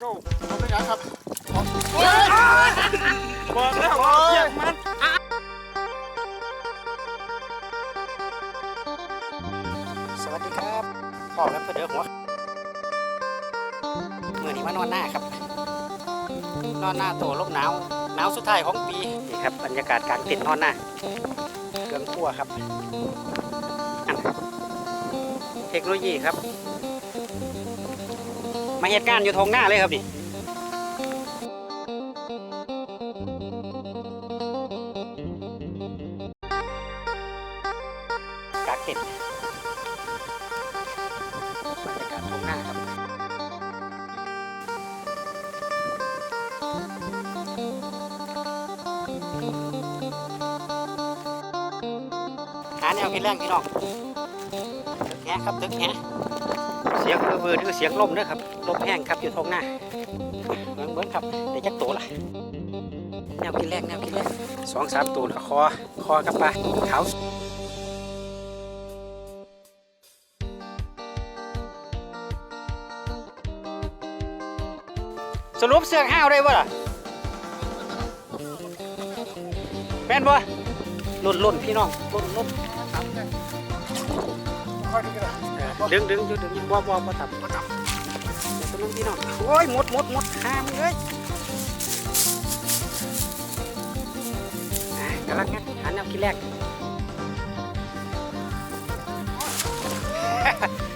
โก้เขาไม่ยั้งครับบอกแล้วว่าเสียงมันสวัสดีครับพ่อครับเพื่อเดือหัวมือนี้มานอนหน้าครับ นอนหน้าตัวลมหนาวหนาวสุดท้ายของปีนี่ครับบรรยากาศกลางเต็นท์นอนหน้าเครื่องครัวครับอันเทคโนโลยีครับ มาเหตุการณ์อยู่ทงหน้าเลยครับนี่กางเต็นท์บรรยากาศทงหน้าครับหาแนวกินแรงพี่น้องตึกแฮะครับตึกแฮะเสียงเบือๆนี่คือเสียงลมเด้อครับลมแห้งครับอยู่ทงหน้าเบิ้งเบิ้งครับได้จักตัวละแนวกินแรงแนวกินแรงสองสามตัวละคอคอกับปลาขาวสรุปเสือกห้าวได้บ่ล่ะแม่นบ่ลุ่นลุ่นพี่น้องลุ่นลุ่นค่อยดูกัน นะดึงดึงดึงดึงบ่บ่บ่ตับบ่ตับเดี๋ยวตัวนึงพี่น้องโอ้ยหมดหมดหมดห้ามเลยกำลังงั้นหาแนวกินแรก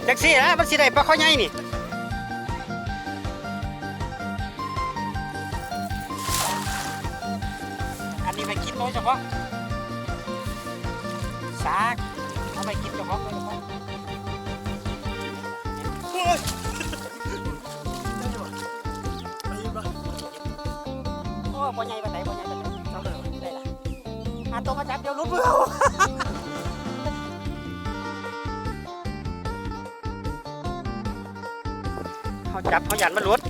จักซี่นะมันสิได้ปลาข้อใหญ่นี่อันนี้ไปกินโดยเฉพาะซากเอาไปกินเฉพาะ บ่ใหญ่ปานใดบ่ใหญ่ปานใดเอาเลยได้ล่ะอะตัวมาจับเดี๋ยวรุดมือเอเขาจับเขาหยันมันรุด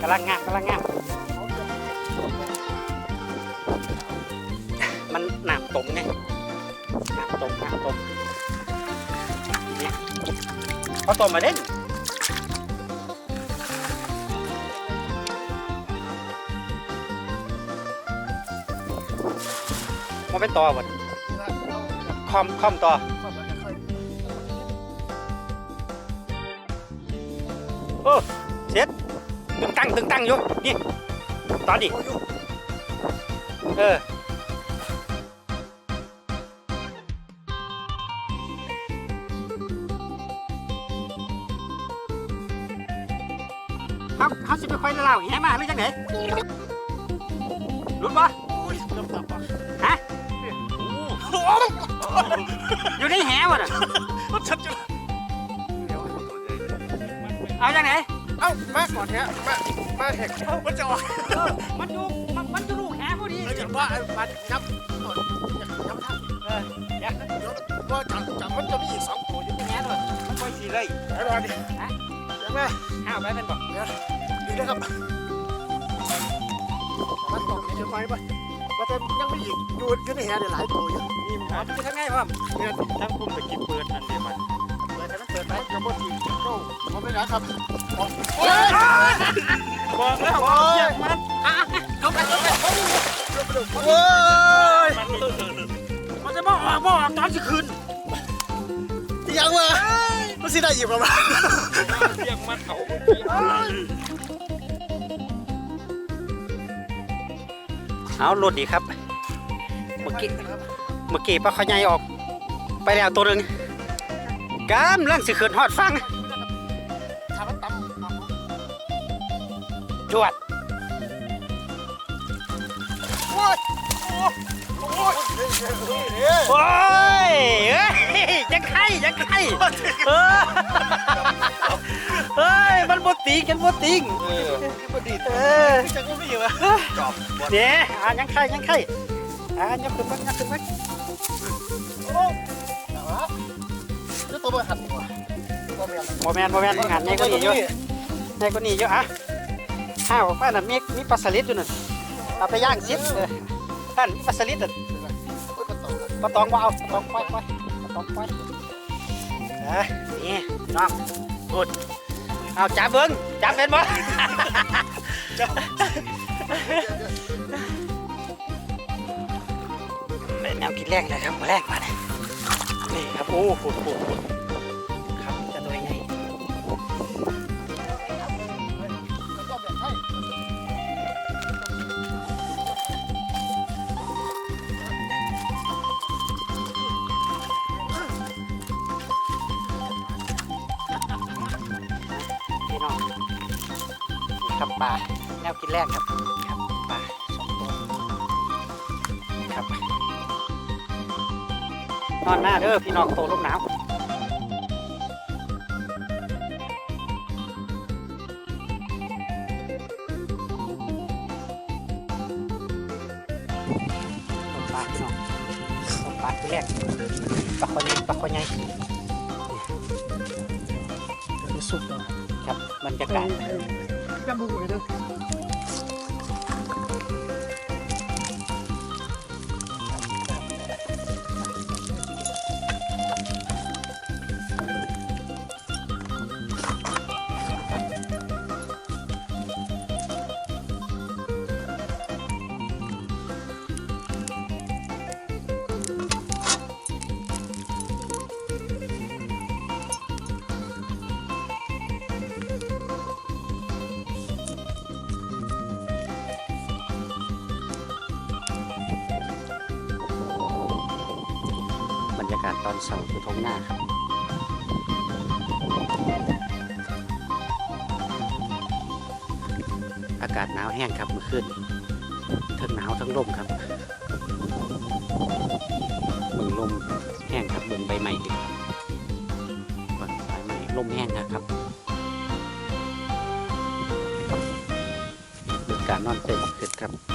กำลังงามกำลังงามมันหนามตรงไงหนามตรงหนามตร งเขาต้มมาเด่นมันเป็นต่อหมดคอมคอมต่อโอ้เสร็จตึงตั้งตึงตั้งอยู่นี่ตอนดิเออ เขาสิไปคอยเล่าอย่างนี้มาหรือจังไหนรุดบ่ฮะอยู่ในแหวะน่ะชัดจะเอาจังไหนเอ้ามาก่อนเนี้ยมามาแท็กมันจะออกเออมันอยู่มันมันอยู่ลูกแหพอดีเอออย่างว่ามาจับหมดจับท่าเออเดี๋ยวเดี๋ยวว่าจับจับมันจะมีอีกสองตัวอยู่แหเลยมันคอยสีเลยไอ้รอดิยัง ไงอ้าวไปเป็นบ่เดี๋ยวดีนะครับมันตกเดี๋ยวไปไปว่าแต่ยังไม่อีกอยู่อยู่ในแหเนี่ยหลายตัวอยู่มีหมอจะทำไงพ่อมเนี่ยทั้งคุณไปกินเปิดอันเดียวมันเปิดแต่ต้องเปิดไปกระโดดทีโก้เขาไม่ยั้งครับบอกแล้วว่าเสียงมันลงไปลงไปโอ้ยมันมันจะมาออกมาออกตอนสิคืนยังวะ มันสิได้อีกประมาณเสียงมันเอาเอาหลุดอีครับ เมื่อกี้เมื่อกี้ปลาขยใหญ่ออก ไปแล้วตัวหนึ่งกามเรื่องสิคืนฮอดฟังจวดโอ้ โอ้ยยเอ้ยยังไข่ยังไข่เออเฮ้ยมันบดติงกันบดติงเออพอดีเออจะกูไม่อยู่อะจอบเนี่ยอะยังไข่ยังไข่อะยังขึ้นมายังขึ้นมาโอ้ยตัวบอร์หันหัวตัวเมียโมแมนโมแมนต้องหันใหญ่กว่านี้เยอะใหญ่กว่านี้เยอะอะข้าวป้าน่ะมีมีปลาสลิดอยู่นั่นเอาไปย่างซิเออ ท่านมีปลาสลิดอะมันโตเปลาตองว่าเอาปลาตองปล่อยปล่อยปลาตองปล่อยอ้ยนี่น้องพูดเอาจับเบิ้งจับเป็นบ่แนวกินแรกนะครับมาแรกมาเลยนี่ครับโอ้โหโหโห น้องนี่ครับปลาแนวกินแรกครับครับปลาสองตัวครับนอนหน้าเด้อพี่น้องโตลมหนาวต้นปลาพี่น้องต้นปลาที่แรกปลาคอใหญ่ปลาคอใหญ่สุกแล้ว ครับบรรยากาศ จำบุกเลยด้อบรรยากาศตอนเสาร์คือท้องหน้าครับอากาศหนาวแห้งครับเมื่อคืนทั้งหนาวทั้งลมครับเบิ่งลมแห้งครับเบิ่งใบไม้ดิครับเบิ่งใบไม้ลมแห้งนะครับดูการนอนเต็มขึ้นครับ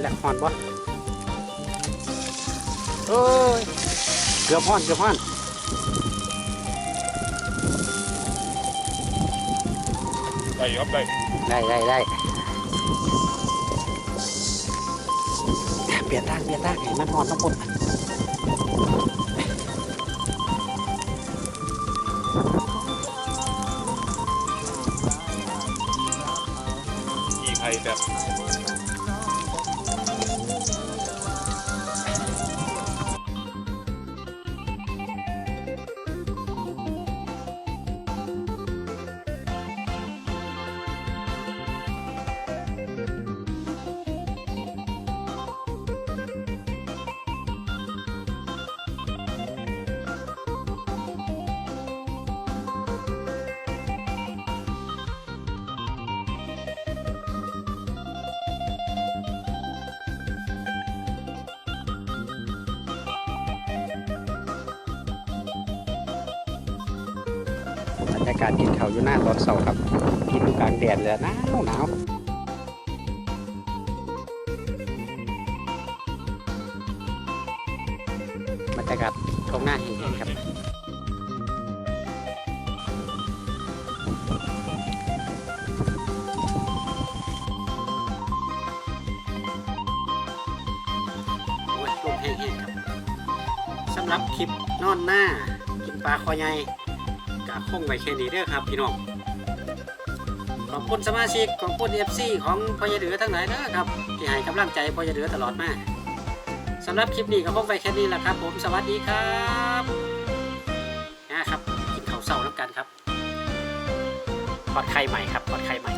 อนแล้วฮอนบ่เอ้ยเกือบฮอนเกือบฮอนได้ครับได้ได้ได้ได้เปลี่ยนทางเปลี่ยนทางให้มันฮอนทั้งหมดอีไข่แบบ บรรยากาศกินข้าวอยู่หน้าตอนเสาครับ กินกลางแดดเลยหนาวหนาวบรรยากาศตรงหน้าแห้งๆครับโอ้ยลมแห้งๆครับสำหรับคลิปนอนหน้ากินปลาคอใหญ่ กะคงไว้แค่นี้เด้อครับพี่น้องขอบคุณสมาชิกขอบคุณเอฟซีของพอยาเดือทั้งหลายเด้อครับที่ให้กำลังใจพอยาเดือตลอดมาสำหรับคลิปนี้ก็คงไว้แค่นี้แหละครับ ผมสวัสดีครับนะครับกินข้าวเศร้าน้ำกันครับทอดไข่ใหม่ครับทอดไข่ใหม่